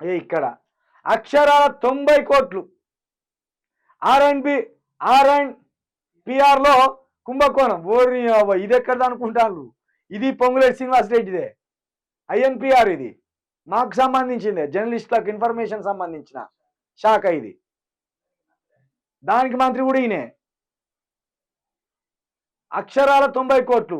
ఇక్కడ. అక్షరాల తొంభై కోట్లు. R and B R and పిఆర్లో కుంభకోణం. ఓరి ఇది ఎక్కడిది అనుకుంటాను ఇది పొంగులేటి శ్రీనివాస్ రెడ్డిదే. ఐఎన్పిఆర్ ఇది. మాకు సంబంధించిందే. జర్నలిస్టులకు ఇన్ఫర్మేషన్ సంబంధించిన శాఖ ఇది. దానికి మంత్రి కూడా ఈయనే. అక్షరాల తొంభై కోట్లు.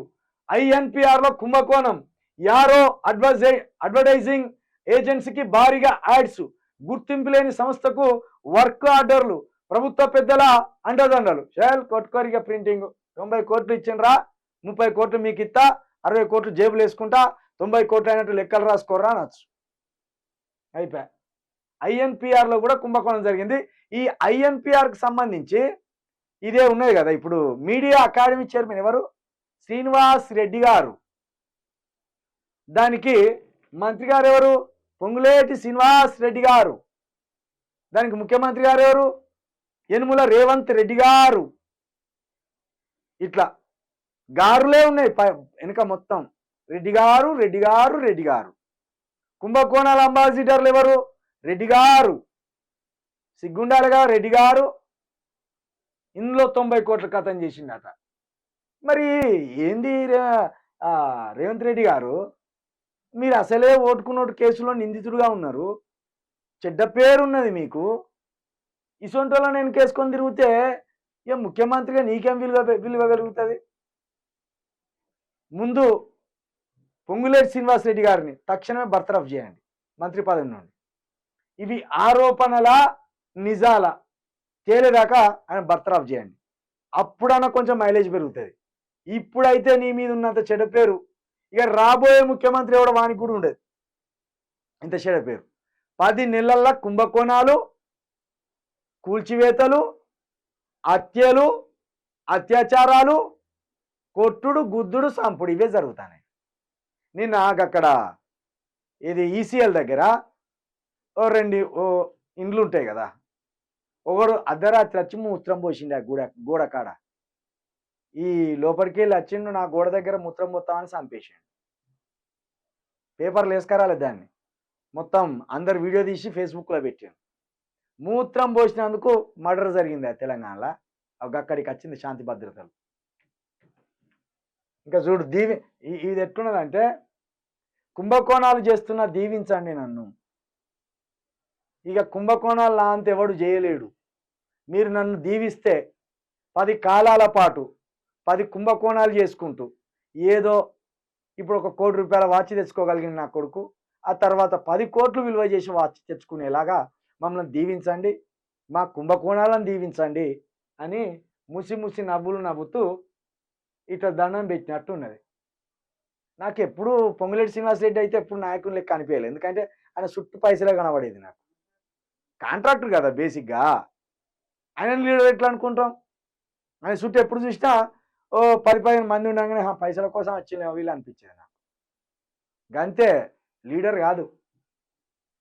ఐఎన్పిఆర్లో కుంభకోణం. యారో అడ్వర్టై అడ్వర్టైజింగ్ ఏజెన్సీకి భారీగా యాడ్స్ గుర్తింపు లేని సంస్థకు వర్క్ ఆర్డర్లు ప్రభుత్వ పెద్దల అండదండలు. షేల్ కొట్టుకోరిగా ప్రింటింగ్. తొంభై కోట్లు ఇచ్చిండ్రా ముప్పై కోట్లు మీకు ఇస్తా అరవై కోట్లు జేబులు వేసుకుంటా తొంభై కోట్లు అయినట్టు లెక్కలు రాసుకోర్రా అనొచ్చు. అయిపోయా. ఐఎన్పిఆర్లో కూడా కుంభకోణం జరిగింది. ఈ ఐఎన్పిఆర్కి సంబంధించి ఇదే ఉన్నది కదా ఇప్పుడు మీడియా అకాడమీ చైర్మన్ ఎవరు? శ్రీనివాస్ రెడ్డి గారు. దానికి మంత్రి గారు ఎవరు? పొంగులేటి శ్రీనివాస్ రెడ్డి గారు. దానికి ముఖ్యమంత్రి గారు ఎవరు? యనుముల రేవంత్ రెడ్డి గారు. ఇట్లా గారులే ఉన్నాయి ప- వెనుక మొత్తం. రెడ్డి గారు రెడ్డి గారు రెడ్డి గారు. కుంభకోణాల అంబాసిడర్లు ఎవరు? రెడ్డి గారు. సిగ్గుండాలిగా రెడ్డి గారు. ఇందులో తొంభై కోట్ల కథం చేసిండట. మరి ఏంది రేవంత్ రెడ్డి గారు? మీరు అసలే ఓటుకున్నోటు కేసులో నిందితుడుగా ఉన్నారు. చెడ్డ పేరు ఉన్నది మీకు. ఇసొంటి వాళ్ళని నేను కేసుకొని తిరిగితే ఇక ముఖ్యమంత్రిగా నీకేం విలువ విలువగలుగుతుంది ముందు పొంగులేటి శ్రీనివాస్ రెడ్డి గారిని తక్షణమే బర్తరఫ్ చేయండి. మంత్రి పదవి నుండి. ఇవి ఆరోపణల నిజాల తేలేదాకా ఆయన బర్తరఫ్ చేయండి. అప్పుడన్నా కొంచెం మైలేజ్ పెరుగుతుంది. ఇప్పుడైతే నీ మీద ఉన్నంత చెడ్డ పేరు ఇక రాబోయే ముఖ్యమంత్రి ఎవడ వానికి కూడా ఉండదు. ఇంత షేడ పేరు. పది నెలల్లో కుంభకోణాలు కూల్చివేతలు హత్యలు అత్యాచారాలు కొట్టుడు గుద్దుడు సంపుడు ఇవే జరుగుతున్నాయి. నిన్న నాకు అక్కడ ఇది ఈసీఎల్ దగ్గర ఓ రెండు ఓ ఇండ్లు ఉంటాయి కదా. ఒకడు అర్ధరాత్రి వచ్చి మూత్రం పోసిండు ఆ గూడ గోడ కాడ. ఈ లోపలికి వెళ్ళి వచ్చిండు నా గోడ దగ్గర మూత్రం పోతామని చంపేసాడు. పేపర్లు వేసుకురాలి దాన్ని. మొత్తం అందరు వీడియో తీసి ఫేస్బుక్లో పెట్టాను మూత్రం పోసినందుకు మర్డర్ జరిగింది ఆ తెలంగాణలో. ఒక అక్కడికి వచ్చింది శాంతి భద్రతలు. ఇంకా చూడు దీవి ఇది ఎట్లున్నదంటే కుంభకోణాలు చేస్తున్న దీవించండి నన్ను. ఇక కుంభకోణాలు నా అంత ఎవడు చేయలేడు. మీరు నన్ను దీవిస్తే పది కాలాల పాటు పది కుంభకోణాలు చేసుకుంటూ ఏదో ఇప్పుడు ఒక కోటి రూపాయల వాచ్ తెచ్చుకోగలిగిన నా కొడుకు. ఆ తర్వాత పది కోట్లు విలువ చేసి వాచ్ తెచ్చుకునేలాగా మమ్మల్ని దీవించండి మా కుంభకోణాలను దీవించండి అని ముసి ముసి నవ్వులు నవ్వుతూ ఇట్లా దండం పెట్టినట్టు ఉన్నది. నాకు ఎప్పుడు పొంగులేటి శ్రీనివాస్ రెడ్డి అయితే ఎప్పుడు నాయకుని లెక్క అనిపించలేదు. ఎందుకంటే ఆయన చుట్టూ పైసలే కనబడేది నాకు. కాంట్రాక్టర్ కదా బేసిక్గా. ఆయన లీడర్ ఎట్లా అనుకుంటాం? ఆయన చుట్టూ ఎప్పుడు చూసినా ఓ పది పదిహేను మంది ఉండగానే పైసల కోసం వచ్చిన వీళ్ళు అనిపించేది నాకు. గంతే లీడర్ కాదు.